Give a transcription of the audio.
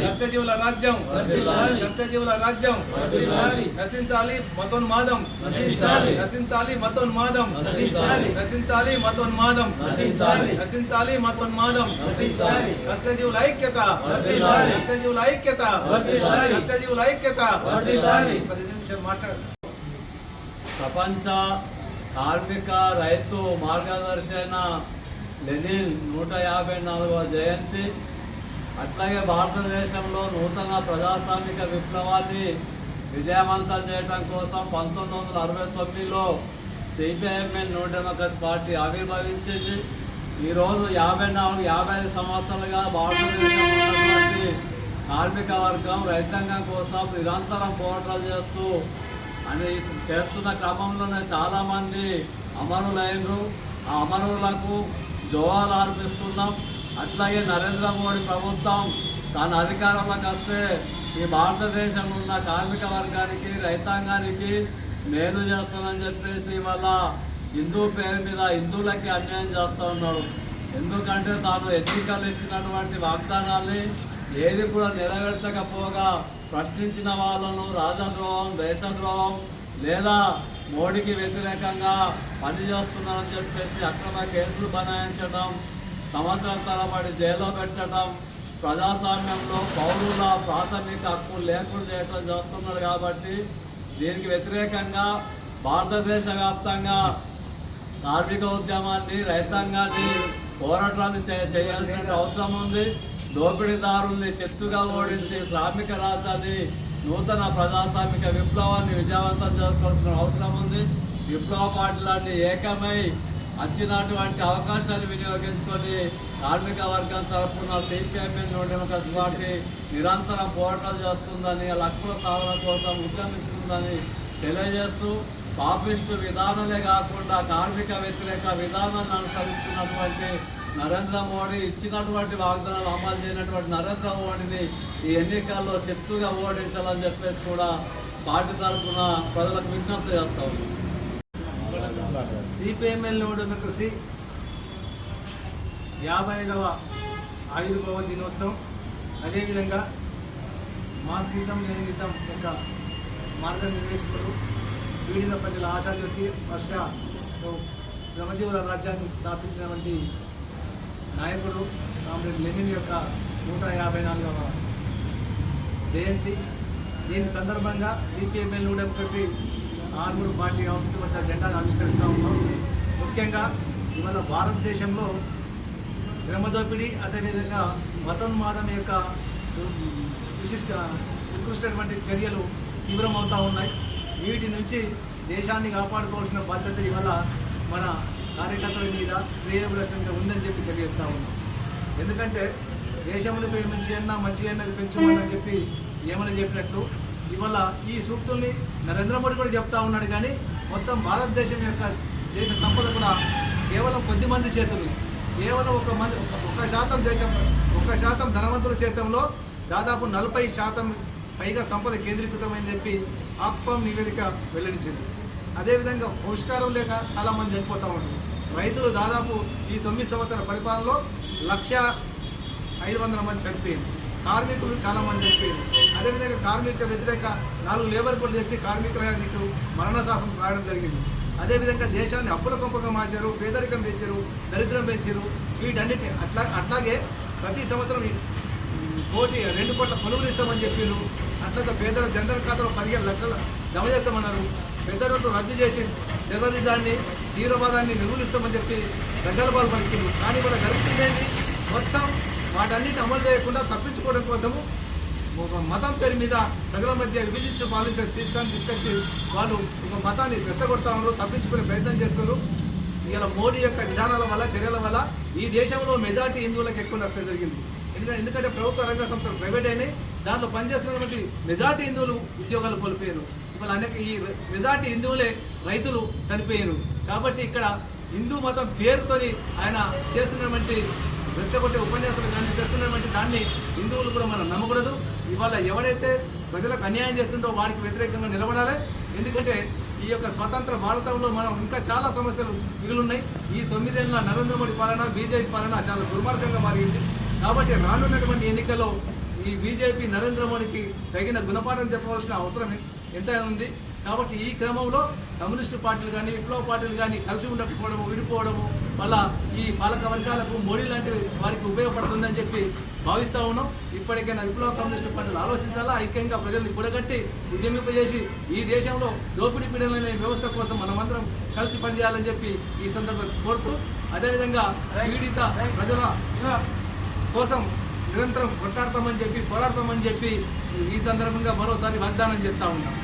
కష్టజీవుల రాజ్యం. కష్టజీవుల రాజ్యం. నశించాలి మతోన్మాదం. నశించాలి. మతోన్మాదం. నశించాలి. మతోన్మాదం. నశించాలి. మతోన్మాదం. కష్టజీవుల ఐక్యత. కష్టజీవుల ఐక్యత. కష్టజీవుల ఐక్యత. పది నిమిషాలు మాట్లాడు. ప్రపంచ కార్మిక రైతు మార్గదర్శన లెనిన్ నూట యాభై నాలుగవ జయంతి. అట్లాగే భారతదేశంలో నూతన ప్రజాస్వామిక విప్లవాన్ని విజయవంతం చేయడం కోసం పంతొమ్మిది వందల అరవై తొమ్మిదిలో సిపిఐఎంఎల్ నూట డెమోక్రసీ పార్టీ ఆవిర్భవించింది. ఈరోజు యాభై నాలుగు యాభై ఐదు సంవత్సరాలుగా భారతదేశం కార్మిక వర్గం రైతాంగం కోసం నిరంతరం పోరాటాలు చేస్తూ అని చేస్తున్న క్రమంలోనే చాలామంది అమరులైనరు. ఆ అమరులకు జోహాలు అర్పిస్తున్నాం. అట్లాగే నరేంద్ర మోడీ ప్రభుత్వం తన అధికారంలోకి వస్తే ఈ భారతదేశంలో ఉన్న కార్మిక వర్గానికి రైతాంగానికి మేలు చేస్తానని చెప్పేసి వాళ్ళ హిందూ పేరు మీద హిందువులకి అన్యాయం చేస్తూ ఉన్నాడు ఎందుకంటే తాను ఎన్నికలు ఇచ్చినటువంటి వాగ్దానాల్ని ఏది కూడా నెరవేర్చకపోగా ప్రశ్నించిన వాళ్ళను రాజద్రోహం దేశద్రోహం లేదా మోడీకి వ్యతిరేకంగా పనిచేస్తున్నారని చెప్పేసి అక్రమ కేసులు బనాయించడం సంవత్సరం తరబడి జైల్లో పెట్టడం ప్రజాస్వామ్యంలో పౌరుల ప్రాథమిక హక్కులు లేకుండా చేయటం చేస్తున్నారు కాబట్టి దీనికి వ్యతిరేకంగా భారతదేశ వ్యాప్తంగా కార్మిక ఉద్యమాన్ని రైతాంగాన్ని పోరాటాన్ని చేయాల్సిన అవసరం ఉంది. దోపిడీదారుల్ని చెత్తుగా ఓడించి శ్రామిక రాజ్యాన్ని నూతన ప్రజాస్వామిక విప్లవాన్ని విజయవంతం చేసుకోవాల్సిన అవసరం ఉంది. విప్లవ పార్టీలన్నీ ఏకమై వచ్చినటువంటి అవకాశాన్ని వినియోగించుకొని కార్మిక వర్గం తరఫున సిపిఎంఎన్ డెమోక్రసీ పార్టీ నిరంతరం పోరాటాలు చేస్తుందని వాళ్ళ హక్కుల సాధన కోసం ఉద్యమిస్తుందని తెలియజేస్తూ పాపిస్టు విధానాలే కాకుండా కార్మిక వ్యతిరేక విధానాన్ని అనుసరిస్తున్నటువంటి నరేంద్ర మోడీ ఇచ్చినటువంటి వాగ్దానాలు అమలు చేయనటువంటి నరేంద్ర మోడీని ఈ ఎన్నికల్లో చెత్తుగా ఓడించాలని చెప్పేసి కూడా పార్టీ తరఫున ప్రజలకు విజ్ఞప్తి చేస్తా సిపిఎంఎల్ సిపిఎంఎల్ డెమోక్రసీ యాభై ఐదవ ఆయుర్భవ దినోత్సవం. అదేవిధంగా మార్క్సిజం లెనినిజం యొక్క మార్గనిర్దేశకుడు పీడిత ప్రజల ఆశాజ్యోతి ఫస్ట్ శ్రమజీవుల రాజ్యాన్ని స్థాపించినటువంటి నాయకుడు కామ్రేడ్ లెనిన్ యొక్క నూట యాభై నాలుగవ జయంతి. దీని సందర్భంగా CPML democracy Armur party office వద్ద జెండాను ఆవిష్కరిస్తూ ఉన్నాం. ముఖ్యంగా ఇవాళ భారతదేశంలో శ్రమ దోపిడీ అదేవిధంగా మతోన్మాదం యొక్క విశిష్ట ఉత్కృష్టమైనటువంటి చర్యలు తీవ్రమవుతూ ఉన్నాయి. వీటి నుంచి దేశాన్ని కాపాడుకోవాల్సిన బాధ్యత ఇవాళ మన కార్యకర్తల మీద శ్రేయభిలక్షణ మీద ఉందని చెప్పి తెలియజేస్తూ ఉన్నాం. ఎందుకంటే దేశంలో మంచి అయినా మంచి అన్నది పెంచుమని చెప్పి ఏమని చెప్పినట్టు ఇవాళ ఈ సూక్తుల్ని నరేంద్ర మోడీ కూడా చెప్తా ఉన్నాడు కానీ మొత్తం భారతదేశం యొక్క దేశ సంపద కూడా కేవలం కొద్ది మంది చేతులు కేవలం ఒక మంది ఒక- శాతం దేశం ఒక శాతం ధనవంతుల చేతంలో దాదాపు నలభై శాతం పైగా సంపద కేంద్రీకృతమని చెప్పి ఆక్స్ఫామ్ నివేదిక వెల్లడించింది. అదేవిధంగా పోషకారం లేక చాలామంది చనిపోతూ ఉన్నారు. రైతులు దాదాపు ఈ తొమ్మిది సంవత్సరాల పరిపాలనలో లక్ష ఐదు వందల మంది చనిపోయింది కార్మికులు చాలా మంది చనిపోయింది అదేవిధంగా కార్మిక వ్యతిరేక నాలుగు లేబర్ కోడ్లు తెచ్చి కార్మికులకు మరణ శాసనం రాయడం జరిగింది. అదేవిధంగా దేశాన్ని అప్పుల కొంపగా మార్చారు పేదరికం పెంచారు దరిద్రం పెంచారు. వీటన్నిటి అట్లా అట్లాగే ప్రతి సంవత్సరం కోటి రెండు కోట్ల పనులు ఇస్తామని చెప్పారు. అట్లాగే పేదల జనరల్ ఖాతాలో పదిహేను లక్షలు జమ చేస్తామన్నారు. పెద్ద రోడ్లు రద్దు చేసి టెర్రరిజాన్ని తీవ్రవాదాన్ని నిర్మూలిస్తామని చెప్పి గడ్డల పాలు పలికింది. కానీ మన గరిపించేది మొత్తం వాటన్నిటి అమలు చేయకుండా తప్పించుకోవడం కోసము ఒక మతం పేరు మీద ప్రజల మధ్య విభజించి పాలించే సిస్టాన్ని తీసుకొచ్చి వాళ్ళు ఒక మతాన్ని రెచ్చగొడతా ఉన్నారు తప్పించుకునే ప్రయత్నం చేస్తున్నారు. ఇలా మోడీ యొక్క విధానాల వల్ల చర్యల వల్ల ఈ దేశంలో మెజార్టీ హిందువులకు ఎక్కువ నష్టం జరిగింది. ఎందుకంటే ఎందుకంటే ప్రభుత్వ రంగ సంస్థలు ప్రైవేట్ అయినాయి. దాంట్లో పనిచేస్తున్నటువంటి మెజార్టీ హిందువులు ఉద్యోగాలు కోల్పోయారు. ఇవాళ అనేక ఈ మెజార్టీ హిందువులే రైతులు చనిపోయారు. కాబట్టి ఇక్కడ హిందూ మతం పేరుతోని ఆయన చేస్తున్నటువంటి రెచ్చగొట్టే ఉపన్యాసాలు కానీ చేస్తున్నటువంటి దాన్ని హిందువులు కూడా మనం నమ్మకూడదు. ఇవాళ ఎవడైతే ప్రజలకు అన్యాయం చేస్తుండో వాడికి వ్యతిరేకంగా నిలబడాలి. ఎందుకంటే ఈ యొక్క స్వతంత్ర భారతంలో మనం ఇంకా చాలా సమస్యలు మిగిలిన్నాయి. ఈ తొమ్మిదేళ్ళ నరేంద్ర మోడీ పాలన బీజేపీ పాలన చాలా దుర్మార్గంగా మారింది. కాబట్టి రానున్నటువంటి ఎన్నికల్లో ఈ బీజేపీ నరేంద్ర మోడీకి తగిన గుణపాఠం చెప్పవలసిన అవసరం ఎంత ఉంది. కాబట్టి ఈ క్రమంలో కమ్యూనిస్టు పార్టీలు కానీ విప్లవ పార్టీలు కానీ కలిసి ఉండకపోవడము విడిపోవడము వల్ల ఈ పాలక వర్గాలకు మోడీ లాంటి వారికి ఉపయోగపడుతుందని చెప్పి భావిస్తూ ఉన్నాం. ఇప్పటికైనా విప్లవ కమ్యూనిస్టు పార్టీలు ఆలోచించాలా? ఐక్యంగా ప్రజల్ని కూడగట్టి ఉద్యమింపజేసి ఈ దేశంలో దోపిడీ పీడన వ్యవస్థ కోసం మనమందరం కలిసి పనిచేయాలని చెప్పి ఈ సందర్భంగా కోరుతూ అదేవిధంగా పీడిత ప్రజల కోసం నిరంతరం కొట్లాడతామని చెప్పి పోరాడతామని చెప్పి ఈ సందర్భంగా మరోసారి వాగ్దానం చేస్తూ ఉన్నాం.